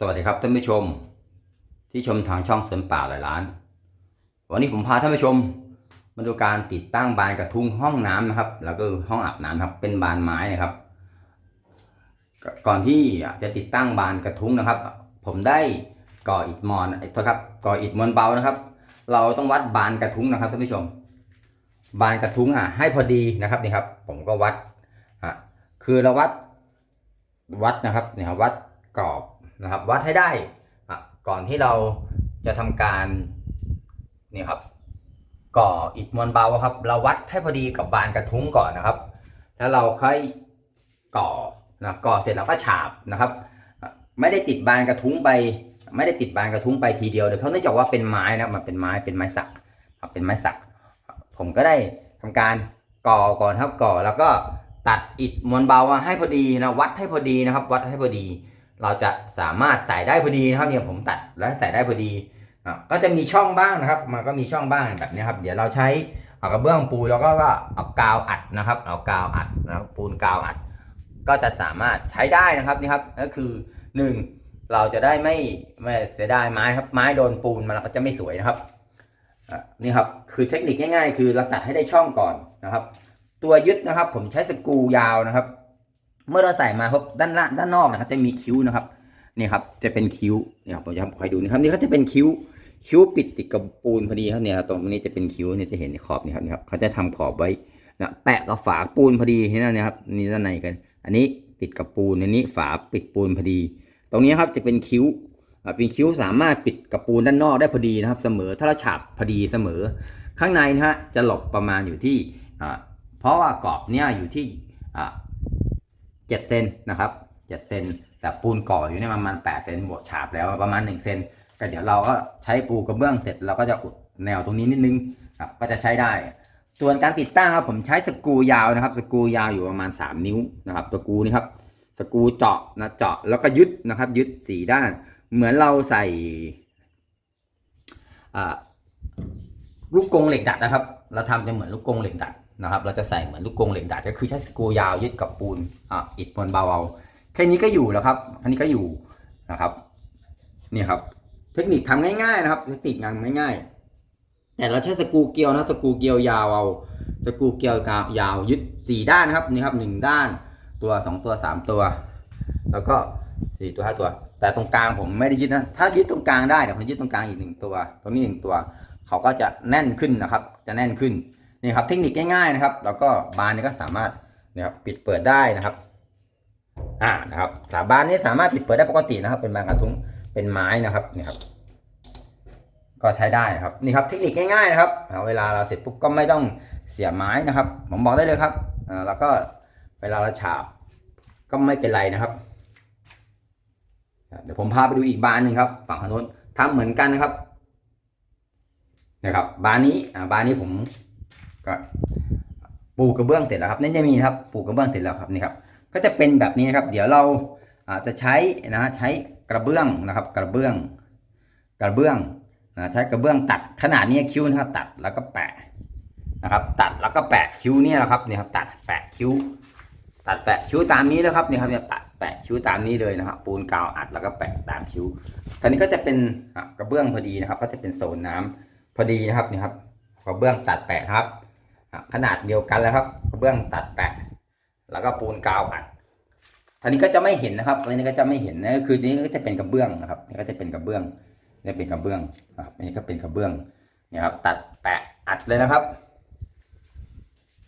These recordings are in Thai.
สวัสดีครับท่านผู้ชม ที่ชมทางช่องเสริมป่าหลายล้าน วันนี้ผมพาท่านผู้ชม มาดูการติดตั้งบานกระทุ้งห้องน้ำนะครับ แล้วก็ห้องอาบน้ำครับเป็นบานไม้นะครับ ก่อนที่จะติดตั้งบานกระทุ้งนะครับ ผมได้ก่ออิฐมอนไอ้ทครับก่ออิฐมวลเบานะครับ เราต้องวัดบานกระทุ้งนะครับท่านผู้ชม บานกระทุ้งอะให้พอดีนะครับนี่ครับ ผมก็วัดอะคือเราวัดวัดนะครับเนี่ยวัดกรอบ นะครับ วัดให้ได้ก่อนที่เราจะทำการนี่ครับ ก่ออิฐมวลเบาครับ เราวัดให้พอดีกับบานกระทุ้งก่อนนะครับ แล้วเราค่อยก่อนะก่อเสร็จเราก็ฉาบนะครับ ไม่ได้ติดบานกระทุ้งไป ไม่ได้ติดบานกระทุ้งไปทีเดียวเดี๋ยวเขาเนื่องจากว่าเป็นไม้นะมันเป็นไม้เป็นไม้สักเป็นไม้สัก ผมก็ได้ทำการก่อก่อนครับก่อแล้วก็ตัดอิฐมวลเบาให้พอดีนะวัดให้พอดีนะครับ วัดให้พอดี เราจะสามารถใส่ได้พอดีนะครับเนี่ยผมตัดแล้วใส่ได้พอดีก็จะมีช่องบ้างนะครับ มันก็มีช่องบ้างแบบนี้ครับ เดี๋ยวเราใช้เอากระเบื้องปูแล้วก็ก็เอากาวอัดนะครับ เอากาวอัดนะครับปูนกาวอัด ก็จะสามารถใช้ได้นะครับนี่ครับก็คือหนึ่งเราจะได้ไม่ไม่เสียดายไม้ครับไม้โดนปูนมันก็จะไม่สวยนะครับนี่ครับคือเทคนิคง่ายๆ คือเราตัดให้ได้ช่องก่อนนะครับ ตัวยึดนะครับ ผมใช้สกรูยาวนะครับ เมื่อเราใส่มาครับด้านล่างด้านนอกนะครับ จะมีคิ้วนะครับนี่ครับ จะเป็นคิ้วเนี่ยผมจะให้ดูนะครับนี่เขาจะเป็นคิ้วคิ้วปิดติดกับปูนพอดีครับเนี่ยตรงนี้จะเป็นคิ้วเนี่ยจะเห็นขอบนี่ครับนี่ครับเขาจะทำขอบไว้นะแปะกับฝาปูนพอดีเห็นไหมเนี่ยครับนี่ด้านในกัน อันนี้ติดกับปูนอันนี้ฝาปิดปูนพอดี ตรงนี้ครับจะเป็นคิ้วเป็นคิ้วสามารถปิดกับปูนด้านนอกได้พอดีนะครับ เสมอถ้าเราฉาบพอดีเสมอ ข้างในนะฮะจะหลบประมาณอยู่ที่อ่าเพราะว่ากรอบเนี่ยอยู่ที่อ่า เจ็ดเซนนะครับเจ็ดเซนแต่ปูนก่ออยู่เนี่ยประมาณแปดเซนบวกฉาบแล้วประมาณหนึ่งเซนก็เดี๋ยวเราก็ใช้ปูกระเบื้องเสร็จเราก็จะอุดแนวตรงนี้นิดนึงครับก็จะใช้ได้ ส่วนการติดตั้งครับผมใช้สกรูยาวนะครับ สกรูยาวอยู่ประมาณ 3 นิ้วนะครับสกูนี่ครับสกรูเจาะนะเจาะแล้วก็ยึดนะครับ ยึดสี่ด้าน เหมือนเราใส่ลูกกรงเหล็กดัดนะครับ เราทำจะเหมือนลูกกรงเหล็กดัด นะครับ เราจะใส่เหมือนลูกกรงเหล็กดัดก็คือใช้สกรูยาวยึดกับปูนอ่าอิฐมวลเบาเอาแค่นี้ก็อยู่แล้วครับแค่นี้ก็อยู่นะครับนี่ครับ เทคนิคทำง่ายๆนะครับเทคนิคงานง่ายๆแต่เราใช้สกรูเกลียวนะสกรูเกลียวยาวเอาสกรูเกลียวยาวยึดสี่ด้านนะครับนี่ครับหนึ่งด้านตัวสองตัวสามตัว แล้วก็สี่ตัวห้าตัว แต่ตรงกลางผมไม่ได้ยึดนะถ้ายึดตรงกลางได้เดี๋ยวผมยึดตรงกลางอีกหนึ่งตัว ตรงนี้หนึ่งตัว เขาก็จะแน่นขึ้นนะครับ จะแน่นขึ้น นี่ครับเทคนิคง่ายๆนะครับ แล้วก็บานนี้ก็สามารถนะครับปิดเปิดได้นะครับ อ่านะครับสาบานนี้สามารถปิดเปิดได้ปกตินะครับ เป็นบานกระทุ้งเป็นไม้นะครับนี่ครับ ก็ใช้ได้นะครับนี่ครับเทคนิคง่ายๆนะครับเวลาเราเสร็จปุ๊บก็ไม่ต้องเสียไม้นะครับ ผมบอกได้เลยครับอ่าแล้วก็เวลาเราฉาบก็ไม่เป็นไรนะครับเดี๋ยวผมพาไปดูอีกบานหนึ่งครับ ฝั่งถนนทำเหมือนกันนะครับนะครับ บานนี้อ่าบานนี้ผม ก็ปูกระเบื้องเสร็จแล้วครับนี่จะมีครับปูกระเบื้องเสร็จแล้วครับนี่ครับก็จะเป็นแบบนี้นะครับ เดี๋ยวเราอาจะใช้นะใช้กระเบื้องนะครับ กระเบื้อง กระเบื้องนะใช้กระเบื้องตัดขนาดนี้คิ้วนะครับตัดแล้วก็แปะนะครับ ตัดแล้วก็แปะคิ้วเนี่ยแหละครับนี่ครับ ตัดแปะคิ้ว ตัดแปะคิ้วตามนี้แล้วครับนี่ครับเนี่ยตัดแปะคิ้วตามนี้เลยนะครับ ปูนกาวอัดแล้วก็แปะตามคิ้วทีนี้ก็จะเป็นกระเบื้องพอดีนะครับ ก็จะเป็นโซนน้ำพอดีนะครับนี่ครับกระเบื้องตัดแปะครับ ขนาดเดียวกันแล้วครับกระเบื้องตัดแปะ แล้วก็ปูนกาวอัดทีนี้ก็จะไม่เห็นนะครับทีนี้ก็จะไม่เห็นนะคือนี้ก็จะเป็นกระเบื้องนะครับนี่ก็จะเป็นกระเบื้องนี่เป็นกระเบื้องนะครับอันนี้ก็เป็นกระเบื้องเนี่ยครับ ตัดแปะอัดเลยนะครับ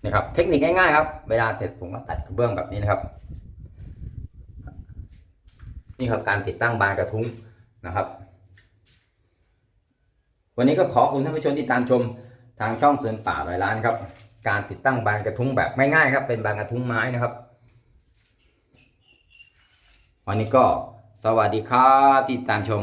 นี่ครับ เทคนิคง่ายๆครับ เวลาเสร็จผมก็ตัดกระเบื้องแบบนี้นะครับ นี่ครับการติดตั้งบานกระทุ้งนะครับ วันนี้ก็ขอคุณท่านผู้ชมที่ตามชม ทางช่องเสือป่าร้อยล้านครับ การติดตั้งบานกระทุ้งแบบง่ายๆครับ เป็นบานกระทุ้งไม้นะครับ วันนี้ก็สวัสดีครับติดตามชม